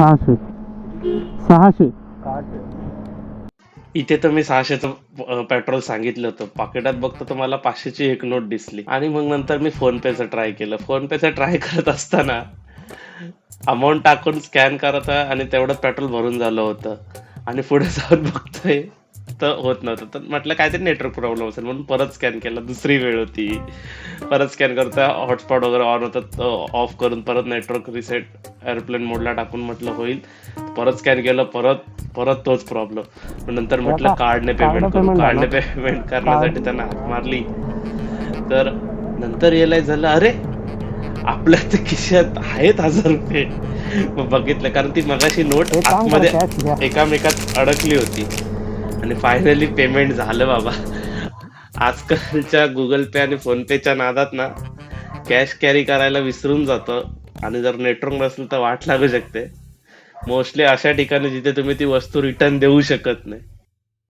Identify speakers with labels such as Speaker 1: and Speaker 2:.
Speaker 1: सहाशे. सहाशे.
Speaker 2: इथे तर मी सहाशेचं पेट्रोल सांगितलं होतं. पाकिटात बघतो तर मला पाचशेची एक नोट दिसली. आणि मग नंतर मी फोन पेचं ट्राय केलं. फोन पेचं ट्राय करत असताना अमाऊंट टाकून स्कॅन करत आहे आणि तेवढं पेट्रोल भरून झालं होतं. आणि पुढे जाऊन बघतोय तर होत नव्हतं. तर म्हटलं काहीतरी नेटवर्क प्रॉब्लेम असेल म्हणून परत स्कॅन केला. दुसरी वेळ होती. परत स्कॅन करता हॉटस्पॉट वगैरे ऑन होतं. ऑफ करून परत नेटवर्क रिसेट एअरप्लेन मोडला टाकून म्हटलं होईल. परत स्कॅन केलं. परत परत तोच प्रॉब्लेम नंतर म्हटलं कार्डने
Speaker 1: कार्ड
Speaker 2: पेमेंट करू.
Speaker 1: payment
Speaker 2: कार्डने. पेमेंट करण्यासाठी त्यांना हाक मारली. तर नंतर रिअलाइज झालं अरे आपल्या तर खिशात आहेत हजार रुपये. मग बघितलं. कारण ती मगाशी नोट आतमध्ये एकामेकात अडकली होती. आणि फायनली पेमेंट झालं बाबा. आजकालच्या गुगल पे आणि फोन पेच्या नादात ना कॅश कॅरी करायला विसरून जातं आणि जर नेटवर्क नसेल तर वाट लागू शकते. मोस्टली अशा ठिकाणी जिथे तुम्ही ती वस्तू रिटर्न देऊ शकत नाही.